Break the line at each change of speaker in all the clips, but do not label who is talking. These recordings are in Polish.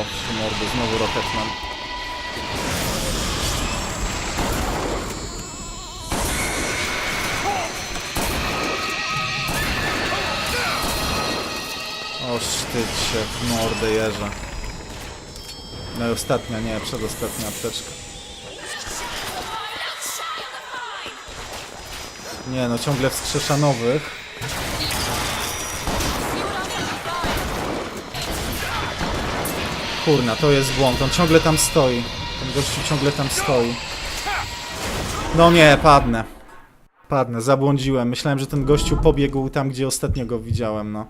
O, przy mordy, znowu Rocketman. O, sztyć się w mordę jeża. No i ostatnia, nie, przedostatnia apteczka. Nie no, ciągle wskrzesza nowych. Kurna, to jest błąd, on ciągle tam stoi. Ten gościu ciągle tam stoi. No nie, padnę. Padnę, zabłądziłem. Myślałem, że ten gościu pobiegł tam, gdzie ostatnio go widziałem, no.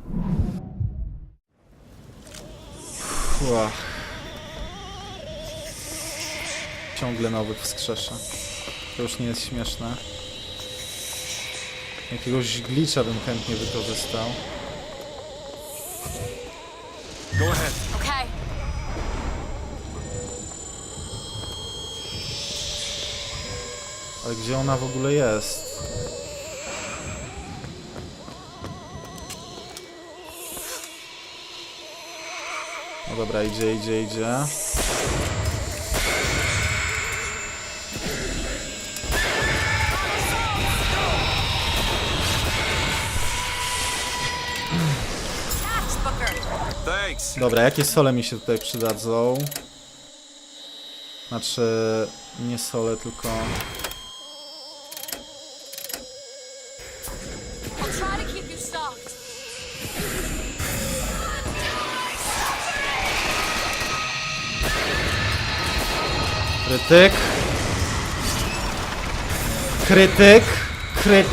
Ua. Ciągle nowych wskrzesza. To już nie jest śmieszne. Jakiegoś glitcha bym chętnie wykorzystał.
Go ahead.
Ale gdzie ona w ogóle jest? No dobra, idzie, idzie, idzie. Dobra, jakie sole mi się tutaj przydadzą? Znaczy, nie sole, tylko... Krytyk. Krytyk. Kry...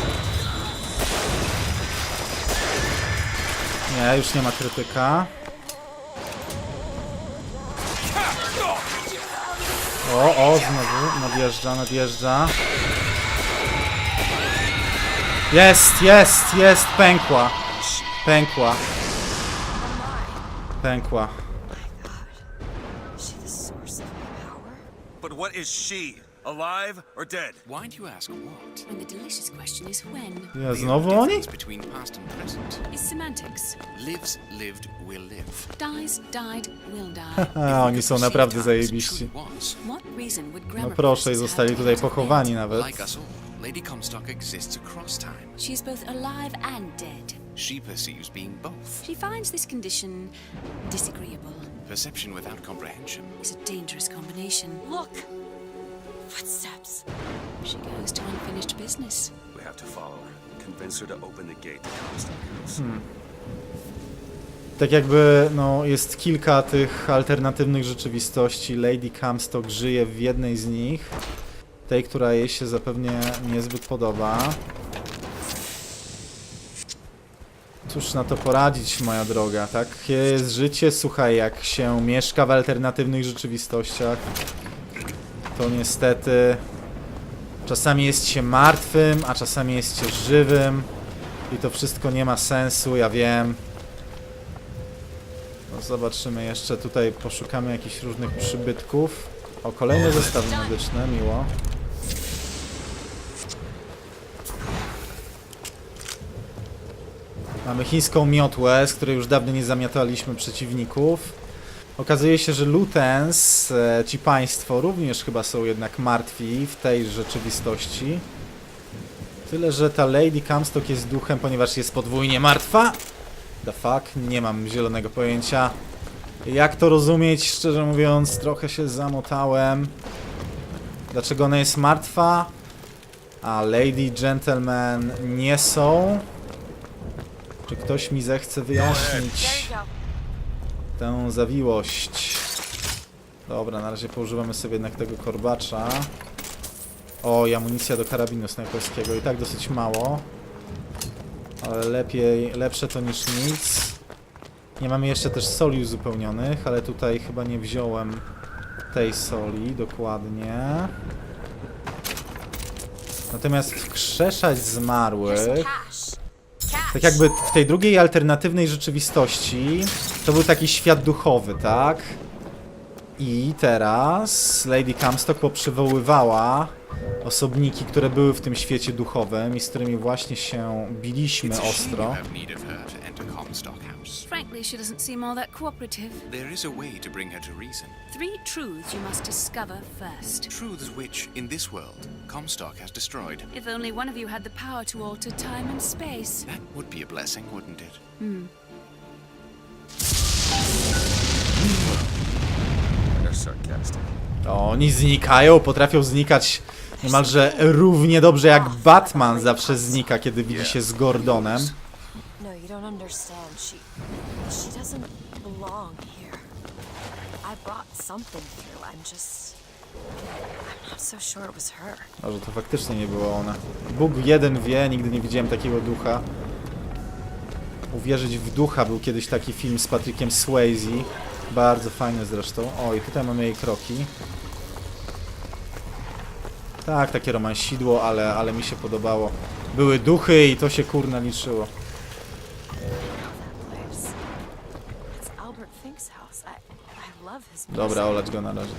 Nie, już nie ma krytyka. O, o, znowu nadjeżdża, nadjeżdża. Jest, jest, jest, pękła. Pękła. Pękła.
But what is she? Alive or dead?
Why do you ask what?
And the delicious question is when.
Ja, znowu oni?
Difference between past and present.
It's semantics.
Lives, lived, will live.
Dies, died, will die.
A, oni są naprawdę zajebiści.
what reason would
No
grammar
proszę, i
professors
zostali
have
tutaj pochowani nawet.
Like us all, Lady Comstock exists across time.
She's both alive and dead.
She perceives being both.
She finds this condition disagreeable.
Perception without comprehension.
It's a dangerous combination.
Look! Footsteps.
She goes to unfinished business.
We have to follow her. Convince her to open the gate to Comstock House.
Tak jakby, no, jest kilka tych alternatywnych rzeczywistości. Lady Comstock żyje w jednej z nich. Tej, która jej się zapewnie niezbyt podoba. Cóż na to poradzić, moja droga, takie jest życie, słuchaj, jak się mieszka w alternatywnych rzeczywistościach, to niestety czasami jest się martwym, a czasami jest się żywym i to wszystko nie ma sensu, ja wiem. No zobaczymy jeszcze tutaj, poszukamy jakichś różnych przybytków. O, kolejne zestawy medyczne, miło. Mamy chińską miotłę, z której już dawno nie zamiataliśmy przeciwników. Okazuje się, że Lutens, e, ci państwo, również chyba są jednak martwi w tej rzeczywistości. Tyle, że ta Lady Comstock jest duchem, ponieważ jest podwójnie martwa. The fuck? Nie mam zielonego pojęcia. Jak to rozumieć? Szczerze mówiąc, trochę się zamotałem. Dlaczego ona jest martwa? A Lady Gentleman nie są? Czy ktoś mi zechce wyjaśnić tę zawiłość? Dobra, na razie poużywamy sobie jednak tego korbacza. O, i amunicja do karabinu snajperskiego. I tak dosyć mało. Ale lepiej, lepsze to niż nic. Nie mamy jeszcze też soli uzupełnionych, ale tutaj chyba nie wziąłem tej soli dokładnie. Natomiast wkrzeszać zmarłych... Tak jakby w tej drugiej alternatywnej rzeczywistości to był taki świat duchowy, tak? I teraz Lady Comstock poprzywoływała osobniki, które były w tym świecie duchowym i z którymi właśnie się biliśmy ostro.
Frankly, she doesn't seem all that cooperative.
There is a way to bring her to reason.
Three truths you must discover first.
Truths which, in this world, Comstock has destroyed.
If only one of you had the power to alter time and space.
That would be a blessing, wouldn't it?
They're
O, oni znikają, potrafią znikać niemalże równie dobrze jak Batman zawsze znika, kiedy widzi się z Gordonem.
No, you don't understand. She. She doesn't belong here. I brought something through. I'm just. I'm not so sure it was her.
Może to faktycznie nie była ona. Bóg jeden wie, nigdy nie widziałem takiego ducha. Uwierzyć w ducha był kiedyś taki film z Patrickiem Swayze. Bardzo fajny zresztą. O, i tutaj mamy jej kroki. Tak, takie romansidło, ale, ale mi się podobało. Były duchy i to się kurna liczyło. Dobra, olać go na razie.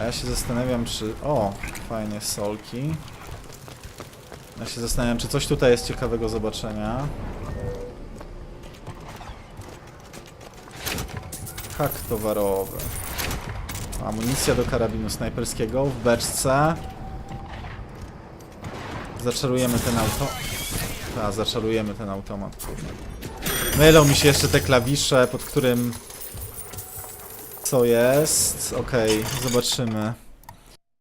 A ja się zastanawiam, czy... O, fajnie, solki. Ja się zastanawiam, czy coś tutaj jest ciekawego zobaczenia. Hak towarowy. Amunicja do karabinu snajperskiego w beczce. Zaczarujemy ten auto... Zaczarujemy ten automat. Mylą mi się jeszcze te klawisze, pod którym co jest? Okej, zobaczymy.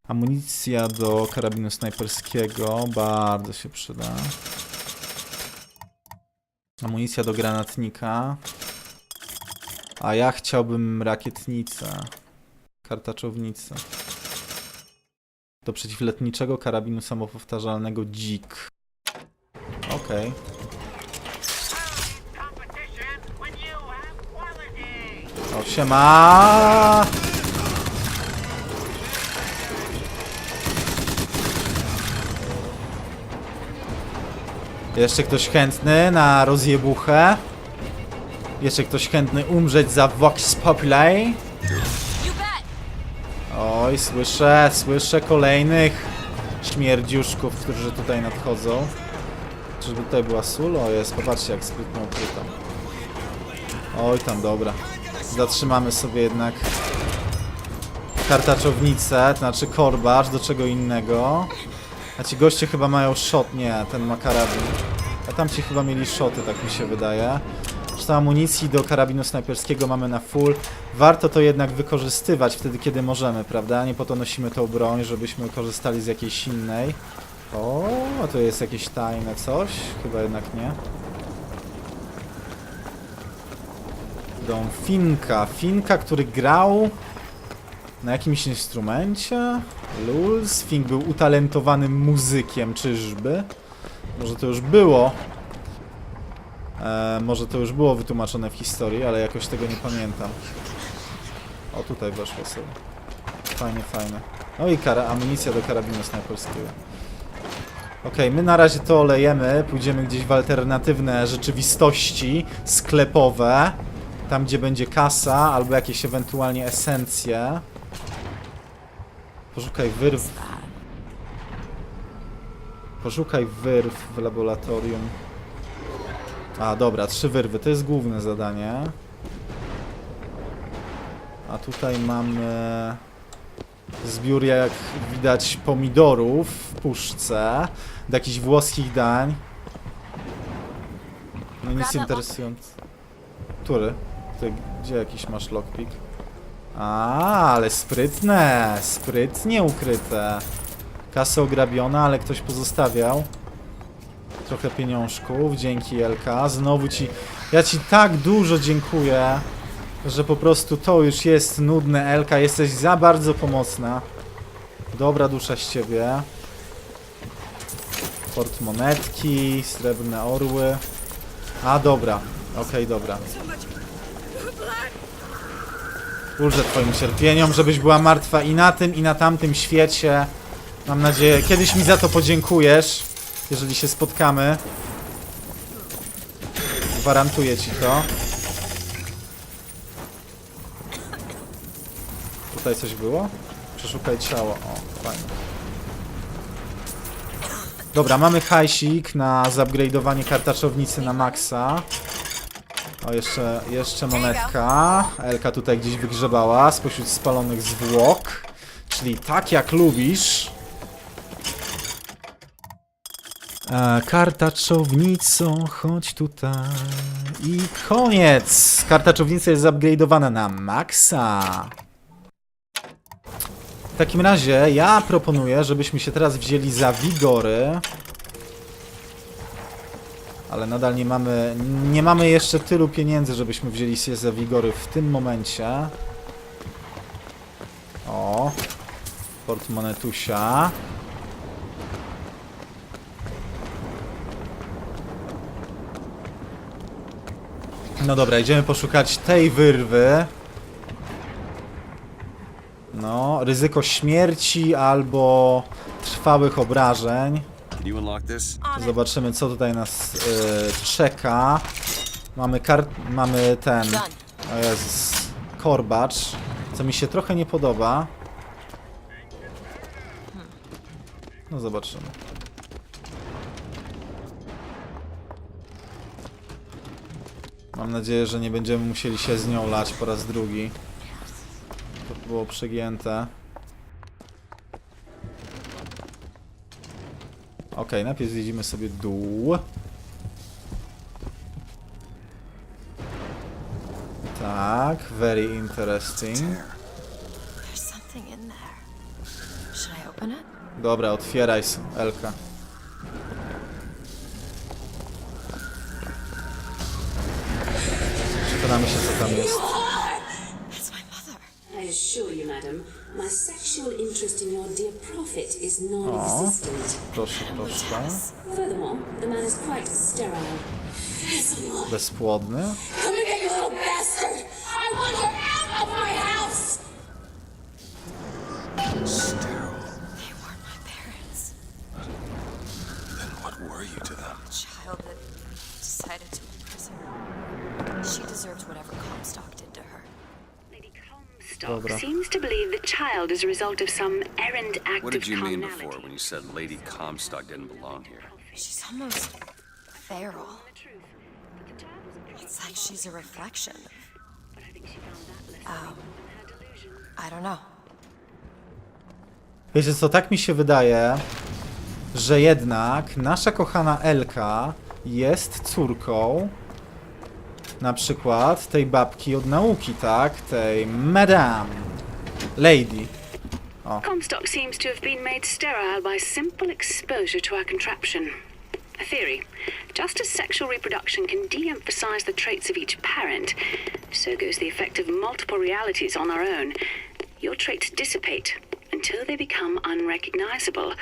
Amunicja do karabinu snajperskiego bardzo się przyda. Amunicja do granatnika. A ja chciałbym rakietnicę. Kartaczownicę. Do przeciwletniczego karabinu samopowtarzalnego dzik. Okej.
quality.
O, siema! Jeszcze ktoś chętny na rozjebuchę? Jeszcze ktoś chętny umrzeć za Vox Populi? Oj, słyszę, słyszę kolejnych śmierdziuszków, którzy tutaj nadchodzą. Czyżby tutaj była sól? O, jest, popatrzcie jak sprytnie ukryta. Oj, tam, dobra. Zatrzymamy sobie jednak kartaczownicę, to znaczy korbacz, do czego innego. A ci goście chyba mają shot, nie, ten ma karabin. A tamci chyba mieli shoty, tak mi się wydaje. Zresztą amunicji do karabinu snajperskiego mamy na full. Warto to jednak wykorzystywać wtedy, kiedy możemy, prawda? Nie po to nosimy tą broń, żebyśmy korzystali z jakiejś innej. O, a to jest jakieś tajne coś? Chyba jednak nie. Finka. Finka, który grał na jakimś instrumencie? Lulz. Fink był utalentowanym muzykiem, czyżby? Może to już było. E, może to już było wytłumaczone w historii, ale jakoś tego nie pamiętam. O, tutaj weszło sobie. Fajnie, fajnie. No i kara, amunicja do karabinu snajperskiego. Okej, my na razie to olejemy. Pójdziemy gdzieś w alternatywne rzeczywistości sklepowe. Tam, gdzie będzie kasa, albo jakieś ewentualnie esencje. Poszukaj wyrw. Poszukaj wyrw w laboratorium. A, dobra, trzy wyrwy. To jest główne zadanie. A tutaj mamy zbiór, jak widać, pomidorów w puszce. Do jakichś włoskich dań. No nic interesujące. Który? Ty, gdzie jakiś masz lockpick? A, ale sprytne, sprytnie ukryte. Kasa ograbiona, ale ktoś pozostawiał. Trochę pieniążków, dzięki Elka. Znowu ci, ja ci tak dużo dziękuję, że po prostu to już jest nudne Elka. Jesteś za bardzo pomocna. Dobra dusza z ciebie. Portmonetki, srebrne orły. A, dobra. Okej, dobra. Ulżę twoim cierpieniom, żebyś była martwa i na tym, i na tamtym świecie. Mam nadzieję, kiedyś mi za to podziękujesz, jeżeli się spotkamy. Gwarantuję ci to. Tutaj coś było? Przeszukaj ciało. O, fajnie. Dobra, mamy hajsik na zupgrade'owanie kartaczownicy na maksa. O, jeszcze, jeszcze monetka. Elka tutaj gdzieś wygrzebała spośród spalonych zwłok. Czyli tak jak lubisz. E, kartaczownicą, chodź tutaj. I koniec! Kartaczownica jest zupgrade'owana na maksa. W takim razie ja proponuję, żebyśmy się teraz wzięli za wigory. Ale nadal nie mamy, nie mamy jeszcze tylu pieniędzy, żebyśmy wzięli się za wigory w tym momencie. O, portmonetusia. No dobra, idziemy poszukać tej wyrwy. No, ryzyko śmierci albo trwałych obrażeń. Zobaczymy, co tutaj nas y, czeka. Mamy kart... mamy ten... O Jezus. Korbacz. Co mi się trochę nie podoba. No zobaczymy. Mam nadzieję, że nie będziemy musieli się z nią lać po raz drugi. To było przegięte. Okej, najpierw zjedziemy sobie dół. Tak, very interesting. Dobra, otwieraj, Elka. Tam jest.
That's my mother.
I assure you, madam, my sexual interest in your dear prophet is non-existent.
Proszę, proszę.
Furthermore, the man is quite sterile. Furthermore,
Bezpłodny.
come here, you little bastard! I want her out of my house! Sterile.
They weren't my parents.
Then what were you to them?
A child that decided to imprison her. She deserves whatever Comstock did to her.
Lady Comstock
Dobra.
seems to believe the child is a result of some errant act
What did you mean before when you said Lady Comstock didn't belong here?
She's almost feral. It's like she's a reflection. Um, I don't know.
Wiecie co, tak mi się wydaje, że jednak nasza kochana Elka jest córką na przykład tej babki od nauki, tak? Tej Madame Lady.
Comstock seems to have been made sterile by simple exposure to our contraption. A theory. Just as sexual reproduction can de emphasize the traits of each parent, so goes the effect of multiple realities on our own. Your traits dissipate until they become unrecognizable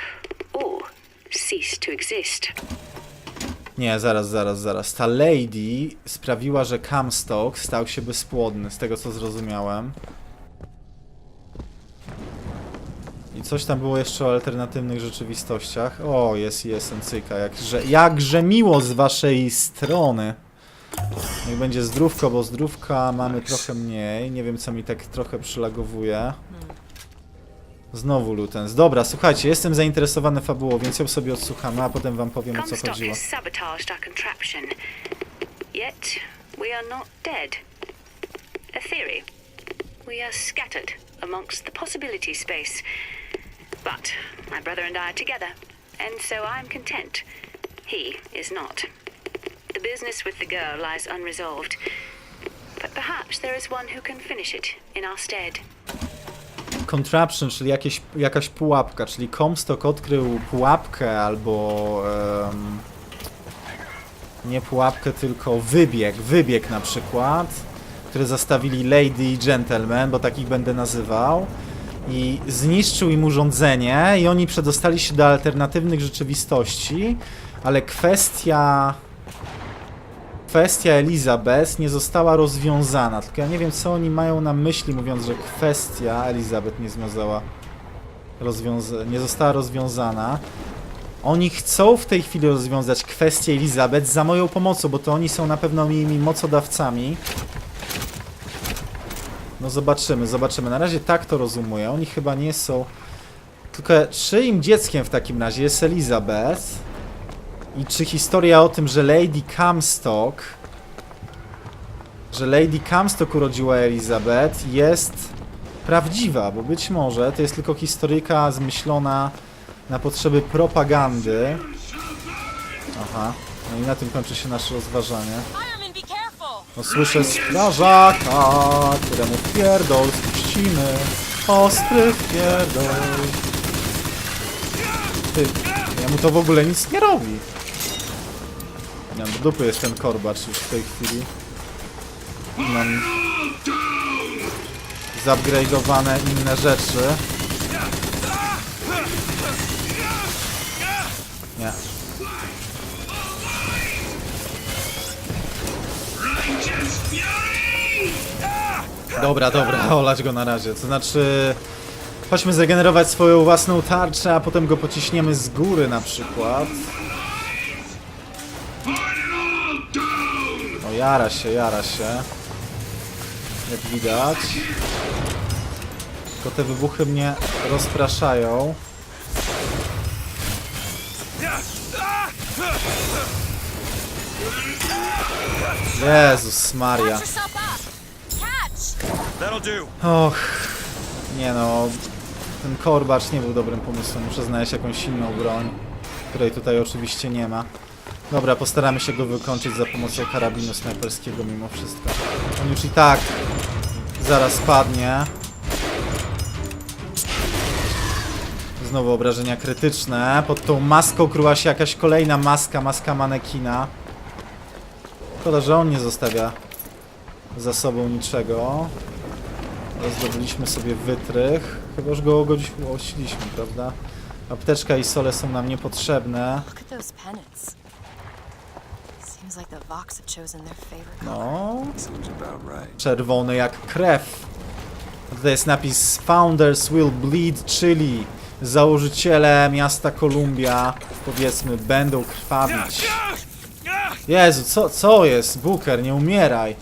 or cease to exist.
Nie, zaraz, zaraz, zaraz. Ta Lady sprawiła, że Comstock stał się bezpłodny, z tego co zrozumiałem. I coś tam było jeszcze o alternatywnych rzeczywistościach. O, jest, jest Encyka. Jakże, jakże miło z waszej strony. Niech będzie zdrówko, bo zdrówka mamy trochę mniej. Nie wiem, co mi tak trochę przylagowuje. Znowu Lutens. Dobra, słuchajcie, jestem zainteresowany fabułą, więc ją sobie odsłuchamy, a potem wam powiem o co
Comstock
chodziło.
has sabotaged our contraption. Yet, we are not dead. A theory. We are scattered amongst the possibility space. But my brother and I are together, and so I'm content. He is not. The business with the girl lies unresolved. But perhaps there is one who can finish it in our stead.
Contraption, czyli jakieś, jakaś pułapka, czyli Comstock odkrył pułapkę albo em, nie pułapkę, tylko wybieg, wybieg na przykład, który zastawili Lady i Gentleman, bo takich będę nazywał i zniszczył im urządzenie i oni przedostali się do alternatywnych rzeczywistości, ale kwestia kwestia Elizabeth nie została rozwiązana. Tylko ja nie wiem, co oni mają na myśli, mówiąc, że kwestia Elizabeth nie związała. Nie została rozwiązana. Oni chcą w tej chwili rozwiązać kwestię Elizabeth za moją pomocą, bo to oni są na pewno moimi mocodawcami. No zobaczymy, zobaczymy. Na razie tak to rozumuję. Oni chyba nie są... Tylko czyim dzieckiem w takim razie jest Elizabeth? I czy historia o tym, że Lady Comstock... Że Lady Comstock urodziła Elizabeth jest prawdziwa, bo być może to jest tylko historyjka zmyślona na potrzeby propagandy. Aha. No i na tym kończy się nasze rozważanie. No słyszę strażaka, któremu pierdol spuścimy. Ostry pierdol. Ty, ja mu to w ogóle nic nie robi. Nie do dupy jest ten korbacz już w tej chwili. Mam zupgrade'owane inne rzeczy. Nie. Dobra, dobra, olać go na razie. To znaczy... Chodźmy zregenerować swoją własną tarczę, a potem go pociśniemy z góry na przykład. Jara się, jara się. Jak widać. Tylko te wybuchy mnie rozpraszają. Jezus Maria. Och, nie no, ten korbacz nie był dobrym pomysłem. Muszę znaleźć jakąś inną broń, której tutaj oczywiście nie ma. Dobra, postaramy się go wykończyć za pomocą karabinu snajperskiego mimo wszystko. On już i tak zaraz padnie. Znowu obrażenia krytyczne. Pod tą maską kryła się jakaś kolejna maska, maska manekina. Szkoda, że on nie zostawia za sobą niczego. Zdobyliśmy sobie wytrych. Chyba już go ogościliśmy, prawda? Apteczka i sole są nam niepotrzebne.
Look at those. Seems like the Vox have chosen their favorite color.
No,
Sounds about right.
czerwony jak krew. A Tutaj jest napis Founders will bleed Chili. Założyciele miasta Kolumbia, powiedzmy, będą krwawić. Jezu, co, co jest? Booker, nie umieraj.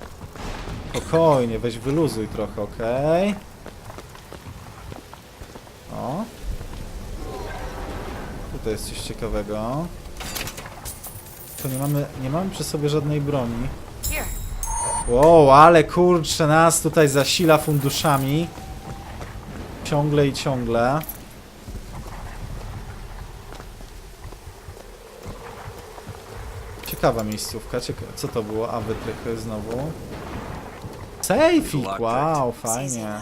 Spokojnie, weź wyluzuj trochę, okej? O. Tutaj jest coś ciekawego. Nie mamy, nie mamy przy sobie żadnej broni. Wow, ale kurczę, nas tutaj zasila funduszami. Ciągle i ciągle. Ciekawa miejscówka. Cieka co to było? A, wytrychy znowu. Sejfik, wow, fajnie.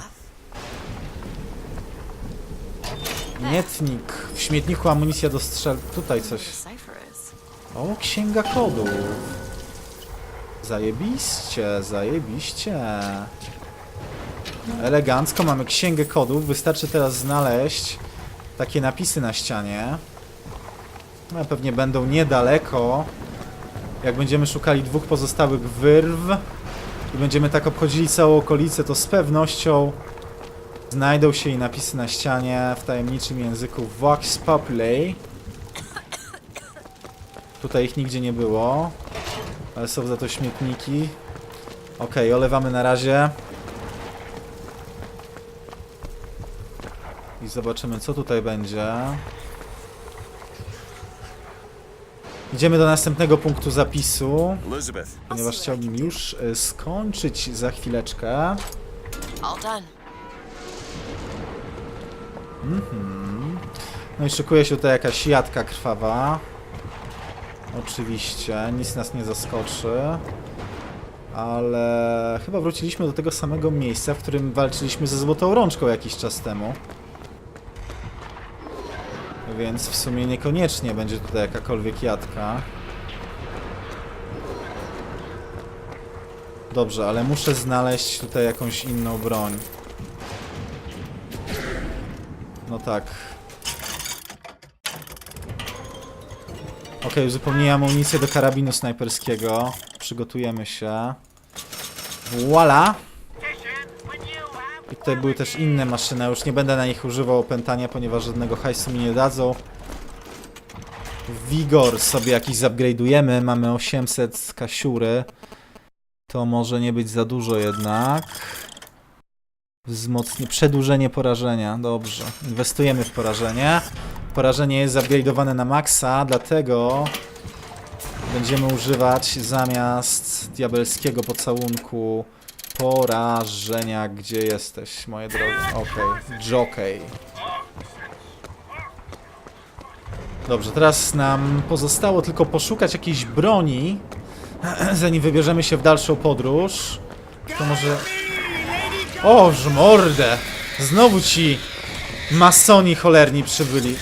Mietnik. W śmietniku amunicja do strzel... Tutaj coś. O, księga kodów. Zajebiście, zajebiście. Elegancko, mamy księgę kodów. Wystarczy teraz znaleźć takie napisy na ścianie. No, pewnie będą niedaleko. Jak będziemy szukali dwóch pozostałych wyrw i będziemy tak obchodzili całą okolicę, to z pewnością znajdą się i napisy na ścianie w tajemniczym języku Vox Populi. Tutaj ich nigdzie nie było. Ale są za to śmietniki. Okej, olewamy na razie. I zobaczymy, co tutaj będzie. Idziemy do następnego punktu zapisu, ponieważ chciałbym już y, skończyć za chwileczkę.
Done.
No i szykuje się tutaj jakaś jadka krwawa. Oczywiście, nic nas nie zaskoczy. Ale chyba wróciliśmy do tego samego miejsca, w którym walczyliśmy ze Złotą Rączką jakiś czas temu. Więc w sumie niekoniecznie będzie tutaj jakakolwiek jadka. Dobrze, ale muszę znaleźć tutaj jakąś inną broń. No tak. Okej, uzupełnię amunicję do karabinu snajperskiego. Przygotujemy się. Voila! I tutaj były też inne maszyny. Już nie będę na nich używał opętania, ponieważ żadnego hajsu mi nie dadzą. Vigor sobie jakiś upgrade'ujemy. Mamy 800 kasiury. To może nie być za dużo jednak. Wzmocnienie, przedłużenie porażenia. Dobrze. Inwestujemy w porażenie. Porażenie jest upgrade'owane na maksa, dlatego będziemy używać zamiast diabelskiego pocałunku porażenia. Gdzie jesteś, moje drogie? Okej, jockey. Dobrze, teraz nam pozostało tylko poszukać jakiejś broni, zanim wybierzemy się w dalszą podróż. To może... O, mordę! Znowu ci masoni cholerni przybyli.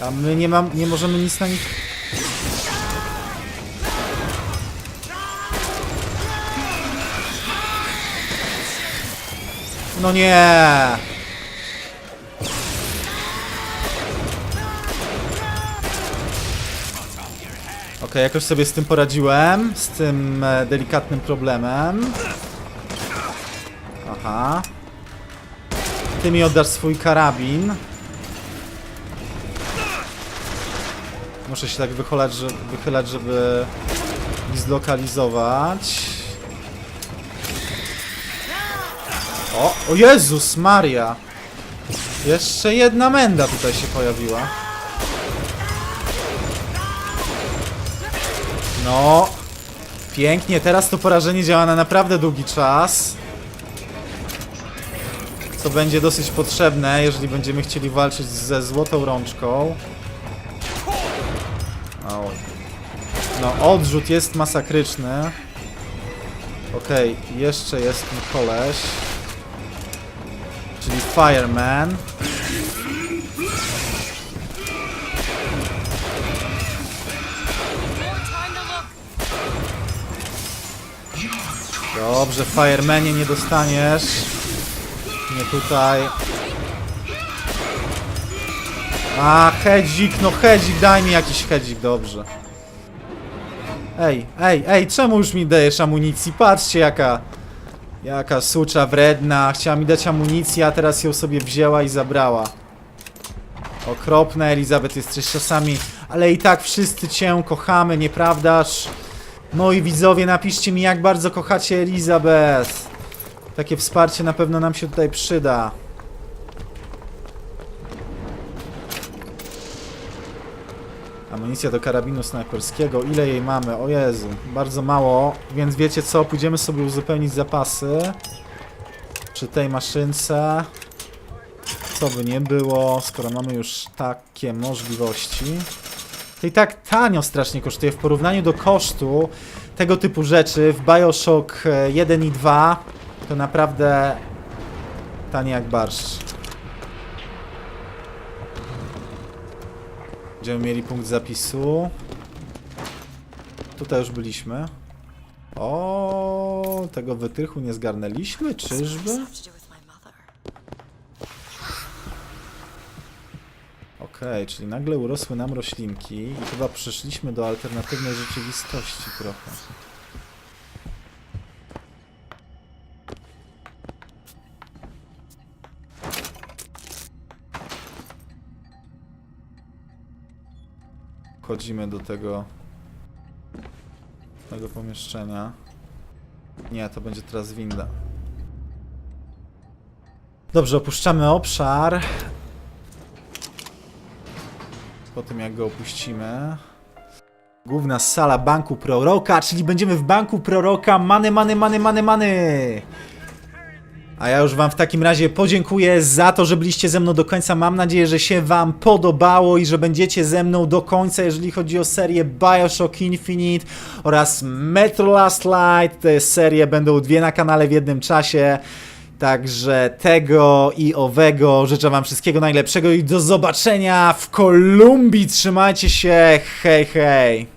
A my nie, mam, nie możemy nic na nich... No nie! Okej, jakoś sobie z tym poradziłem, z tym e, delikatnym problemem. Aha. Ty mi oddasz swój karabin. Muszę się tak wychylać, że, wychylać żeby ich zlokalizować. O, o Jezus Maria! Jeszcze jedna menda tutaj się pojawiła. No. Pięknie, teraz to porażenie działa na naprawdę długi czas. Co będzie dosyć potrzebne, jeżeli będziemy chcieli walczyć ze złotą rączką. No, odrzut jest masakryczny. Okej, jeszcze jest ten koleś. Czyli Fireman. Dobrze, Firemanie nie dostaniesz. Nie tutaj. A, hedzik, no hedzik, daj mi jakiś hedzik, dobrze. Ej, ej, ej, czemu już mi dajesz amunicji? Patrzcie jaka... Jaka sucza wredna. Chciała mi dać amunicję, a teraz ją sobie wzięła i zabrała. Okropna Elizabeth, jesteś czasami... Ale i tak wszyscy cię kochamy, nieprawdaż? Moi widzowie, napiszcie mi jak bardzo kochacie Elizabeth. Takie wsparcie na pewno nam się tutaj przyda. Amunicja do karabinu snajperskiego. Ile jej mamy? O Jezu, bardzo mało. Więc wiecie co? Pójdziemy sobie uzupełnić zapasy. Przy tej maszynce. Co by nie było, skoro mamy już takie możliwości. To i tak tanio strasznie kosztuje w porównaniu do kosztu tego typu rzeczy w Bioshock e, 1 i 2 to naprawdę tanie jak barszcz. Będziemy mieli punkt zapisu. Tutaj już byliśmy. O, tego wytrychu nie zgarnęliśmy, czyżby? Okej, czyli nagle urosły nam roślinki i chyba przeszliśmy do alternatywnej rzeczywistości trochę. Wchodzimy do tego tego pomieszczenia. Nie, to będzie teraz winda. Dobrze, opuszczamy obszar po tym jak go opuścimy. Główna sala Banku Proroka, czyli będziemy w Banku Proroka. Many, many, many, many, many. A ja już wam w takim razie podziękuję za to, że byliście ze mną do końca. Mam nadzieję, że się wam podobało i że będziecie ze mną do końca, jeżeli chodzi o serię Bioshock Infinite oraz Metro Last Light. Te serie będą dwie na kanale w jednym czasie. Także tego i owego życzę wam wszystkiego najlepszego i do zobaczenia w Kolumbii. Trzymajcie się, hej hej!